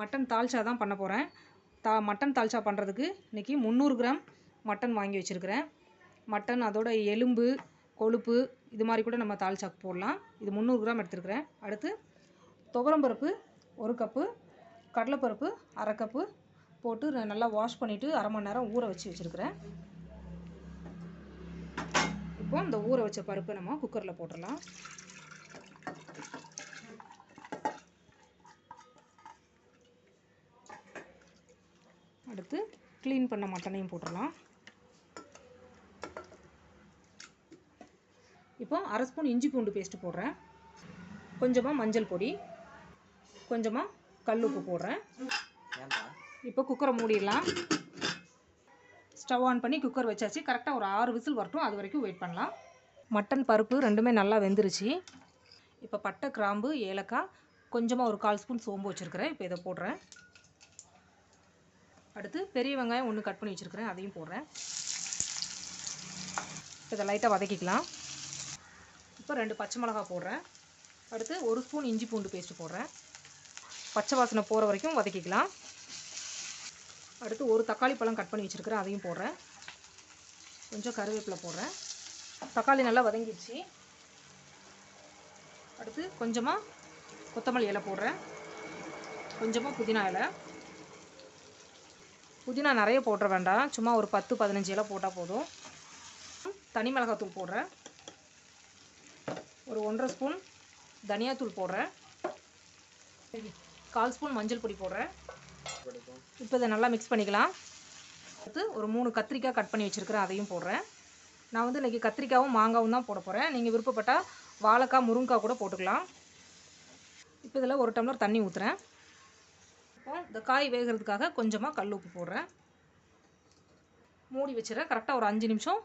Mutton dalcha தான் பண்ண போகிறேன் தா மட்டன் தால்ச்சா பண்ணுறதுக்கு இன்றைக்கி முந்நூறு கிராம் மட்டன் வாங்கி வச்சுருக்கிறேன். மட்டன் அதோட எலும்பு கொழுப்பு இது மாதிரி கூட நம்ம தால்ச்சாக்கு போடலாம். இது முந்நூறு கிராம் எடுத்துருக்கிறேன். அடுத்து துவரம்பருப்பு ஒரு கப்பு கடலைப்பருப்பு அரை கப்பு போட்டு நல்லா வாஷ் பண்ணிவிட்டு அரை மணி நேரம் ஊற வச்சு வச்சுருக்கிறேன். இப்போ இந்த ஊற வச்ச பருப்பை நம்ம குக்கரில் போட்டுடலாம் அடுத்து க்ளீன் பண்ண மட்டனையும் போட்டுடலாம். இப்போ அரை ஸ்பூன் இஞ்சி பூண்டு பேஸ்ட் போடுறேன். கொஞ்சமாக மஞ்சள் பொடி கொஞ்சமாக கல் உப்பு போடுறேன். இப்போ குக்கரை மூடிடலாம். ஸ்டவ் ஆன் பண்ணி குக்கர் வச்சாச்சு. கரெக்டாக ஒரு ஆறு விசில் வரட்டும். அது வரைக்கும் வெயிட் பண்ணலாம். மட்டன் பருப்பு ரெண்டுமே நல்லா வெந்துருச்சு. இப்போ பட்டை கிராம்பு ஏலக்காய் கொஞ்சமாக ஒரு கால் ஸ்பூன் சோம்பு வச்சுருக்கிறேன். இப்போ இதை போடுறேன். அடுத்து பெரிய வெங்காயம் ஒன்று கட் பண்ணி வச்சுருக்கிறேன். அதையும் போடுறேன். இப்போ இதை லைட்டாக வதக்கிக்கலாம். இப்போ ரெண்டு பச்சை மிளகா போடுறேன். அடுத்து ஒரு ஸ்பூன் இஞ்சி பூண்டு பேஸ்ட் போடுறேன். பச்சை வாசனை போகிற வரைக்கும் வதக்கிக்கலாம். அடுத்து ஒரு தக்காளி பழம் கட் பண்ணி வச்சுருக்கிறேன். அதையும் போடுறேன். கொஞ்சம் கருவேப்பிலை போடுறேன். தக்காளி நல்லா வதங்கிடுச்சு. அடுத்து கொஞ்சமாக கொத்தமல்லி இலை போடுறேன். கொஞ்சமாக புதினா இலை. புதினா நிறைய போட்டுற வேண்டாம். சும்மா ஒரு பத்து பதினஞ்சு இலை போட்டால் போதும். தனி மிளகாத்தூள் போடுறேன். ஒரு ஒன்றரை ஸ்பூன் தனியாத்தூள் போடுறேன். கால் ஸ்பூன் மஞ்சள் பொடி போடுறேன். இப்போ இதை நல்லா மிக்ஸ் பண்ணிக்கலாம். அடுத்து ஒரு மூணு கத்திரிக்காய் கட் பண்ணி வச்சுருக்கிறேன். அதையும் போடுறேன். நான் வந்து இன்றைக்கி கத்திரிக்காவும் மாங்காவும் தான் போட போகிறேன் நீங்கள் விருப்பப்பட்டால் வாழைக்காய் முருங்கைக்காய் கூட போட்டுக்கலாம். இப்போ இதில் ஒரு டம்ளர் தண்ணி ஊற்றுறேன் இந்த காய் வேகிறதுக்காக கொஞ்சமாக கல் உப்பு போடுறேன். மூடி வச்சுறேன் கரெக்டாக ஒரு அஞ்சு நிமிஷம்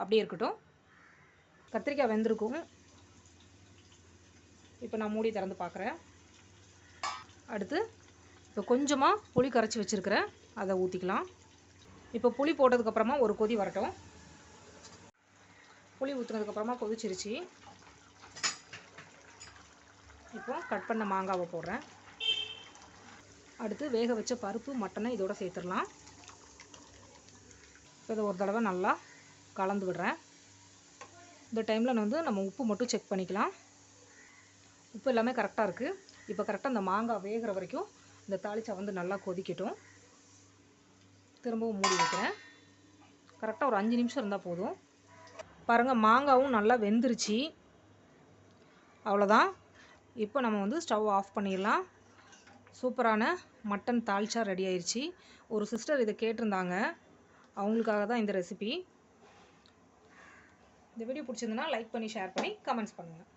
அப்படியே இருக்கட்டும். கத்திரிக்காய் வெந்திருக்கும். இப்போ நான் மூடி திறந்து பார்க்குறேன். அடுத்து இப்போ கொஞ்சமாக புளி கரைச்சி வச்சுருக்கிறேன். அதை ஊற்றிக்கலாம் இப்போ புளி போட்டதுக்கப்புறமா ஒரு கொதி வரட்டும். புளி ஊற்றுனதுக்கப்புறமா கொதிச்சிருச்சு. இப்போ கட் பண்ண மாங்காவை போடுறேன். அடுத்து வேக வச்ச பருப்பு மட்டனை இதோட சேர்த்துடலாம். இப்போ இதை ஒரு தடவை நல்லா கலந்து விடுறேன். இந்த டைமில் வந்து நம்ம உப்பு மட்டும் செக் பண்ணிக்கலாம். உப்பு எல்லாமே கரெக்டாக இருக்குது இப்போ கரெக்டாக இந்த மாங்காய் வேகிற வரைக்கும் இந்த தாளிச்சா வந்து நல்லா கொதிக்கட்டும். திரும்பவும் மூடி வைக்கிறேன். கரெக்டாக ஒரு அஞ்சு நிமிஷம் இருந்தால் போதும். பாருங்கள் மாங்காவும் நல்லா வெந்துருச்சு. அவ்வளோதான் இப்போ நம்ம வந்து ஸ்டவ் ஆஃப் பண்ணிடலாம். சூப்பரான மட்டன் தால்ச்சா ரெடி ஆயிடுச்சு ஒரு சிஸ்டர் இதை கேட்டிருந்தாங்க. அவங்களுக்காக தான் இந்த ரெசிபி இந்த வீடியோ பிடிச்சிருந்தனா லைக் பண்ணி ஷேர் பண்ணி கமெண்ட்ஸ் பண்ணுங்கள்